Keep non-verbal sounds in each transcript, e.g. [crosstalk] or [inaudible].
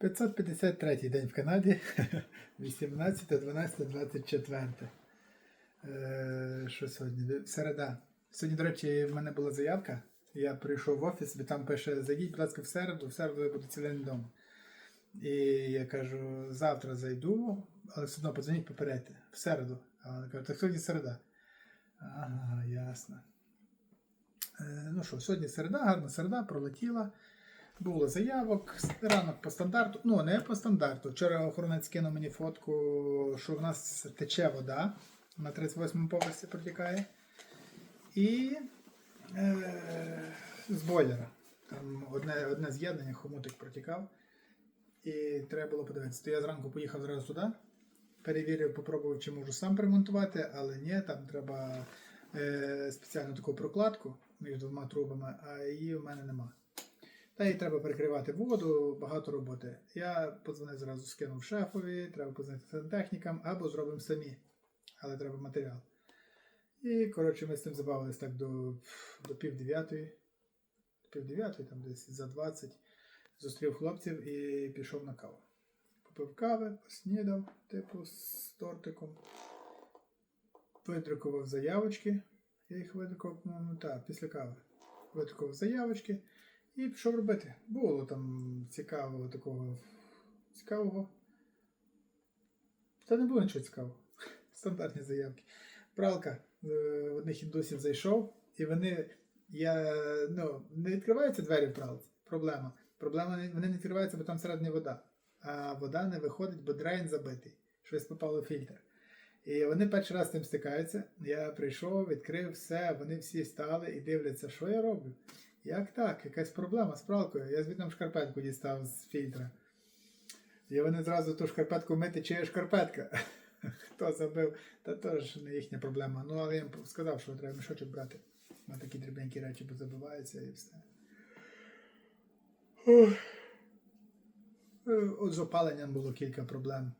553 день в Канаді, 18, 12, 24. Е, що сьогодні? Середа. Сьогодні, до речі, в мене була заявка. Я прийшов в офіс, і там пише: зайдіть, будь ласка, в середу, в середу я буду цілий день вдома. І я кажу, завтра зайду, але все одно подзвоніть попередьте. В середу. А вона каже, так сьогодні середа. Ага, ясно. Е, ну що, сьогодні середа, гарна середа, пролетіла. Було заявок, ранок по стандарту. Ну, не по стандарту. Вчора охоронець кинув мені фотку, що в нас тече вода на 38-му поверсі протікає. І е, з бойлера. Там одне, одне з'єднання, хомутик протікав. І треба було подивитися. То я зранку поїхав зразу туди, перевірив, попробував, чи можу сам перемонтувати, але ні, там треба е, спеціальну таку прокладку між двома трубами, а її в мене нема. Та й треба перекривати воду, багато роботи. Я подзвонив зразу, скинув шефові, треба позвонити сантехнікам або зробимо самі. Але треба матеріал. І, коротше, ми з цим забавились так до, до пів дев'ятої, пів дев'ятої, там десь за 20. Зустрів хлопців і пішов на каву. Попив кави, поснідав, типу, з тортиком. Видрукував заявочки. Я їх видрукував, по-моєму, так, після кави. Видрукував заявочки. І пішов робити. Було там цікавого такого цікавого. Та не було нічого цікавого. [laughs] Стандартні заявки. Пралка е, в одних індусів зайшов, і вони. Я, ну, не відкриваються двері в пралці. Проблема. Проблема вони не відкриваються, бо там всередині вода. А вода не виходить, бо дрейн забитий. Щось попало в фільтр. І вони перший раз з цим стикаються. Я прийшов, відкрив все, вони всі стали і дивляться, що я роблю. Як так? Якась проблема з пралкою. Я звідти шкарпетку дістав з фільтра. І вони зразу ту шкарпетку мити, чи є шкарпетка. [laughs] Хто забив, та теж не їхня проблема. Ну, але я їм сказав, що треба мішочок брати. На такі дрібненькі речі, бо забиваються і все. Е, От з опаленням було кілька проблем.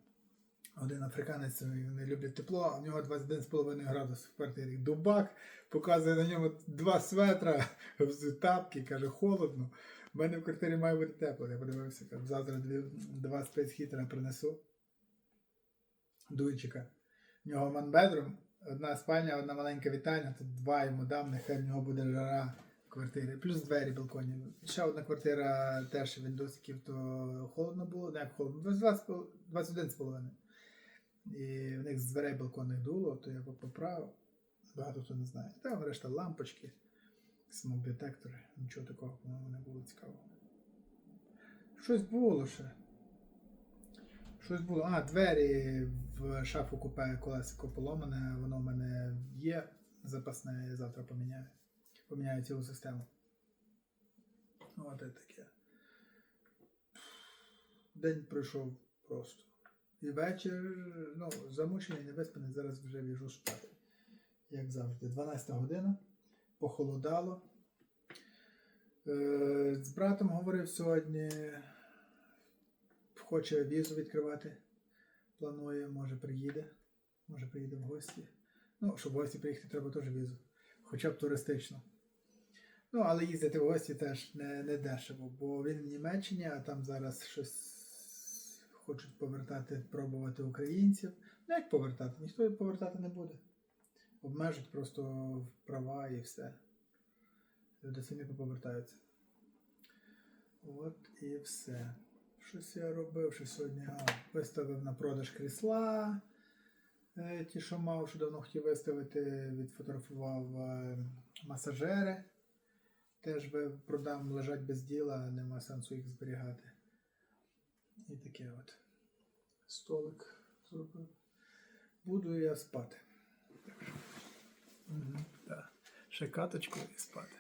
Один африканець не любить тепло, а в нього 21,5 градус в квартирі. Дубак показує на ньому два светра, з тапки, каже, холодно. У мене в квартирі має бути тепло. Я подивився, кажу, завтра дві, два спецхітера принесу. Дуйчика. В нього манбедрум, одна спальня, одна маленька вітальня, тут два йому дам, нехай в нього буде жара в квартирі. Плюс двері балконі. Ще одна квартира теж в індусиків, то холодно було, не як холодно, 21,5. І в них з дверей балконних дуло, то я поправив. Багато хто не знає. Там решта лампочки, смок-детектори. Нічого такого, по-моєму, не було цікавого. Щось було ще. Щось було. А, двері в шафу купе колесико поломане, воно в мене є запасне, я завтра поміняю. Поміняю цілу систему. От і таке. День пройшов просто. І вечір, ну, замучений, не виспаний, зараз вже віжу спати. Як завжди. 12 година, похолодало. Е, з братом говорив сьогодні. Хоче візу відкривати. Планує, може приїде. Може приїде в гості. Ну, щоб в гості приїхати, треба теж візу. Хоча б туристично. Ну, але їздити в гості теж не, не дешево, бо він в Німеччині, а там зараз щось хочуть повертати, пробувати українців. Ну, як повертати? Ніхто повертати не буде. Обмежать просто права і все. Люди самі поповертаються. От і все. Щось я робив, що сьогодні а, виставив на продаж крісла. Е, Ті, що мав, що давно хотів виставити, відфотографував е, масажери. Теж продам, лежать без діла, нема сенсу їх зберігати. І таке от. Столик зробив. Буду я спати. Угу, да. Ще каточку і спати.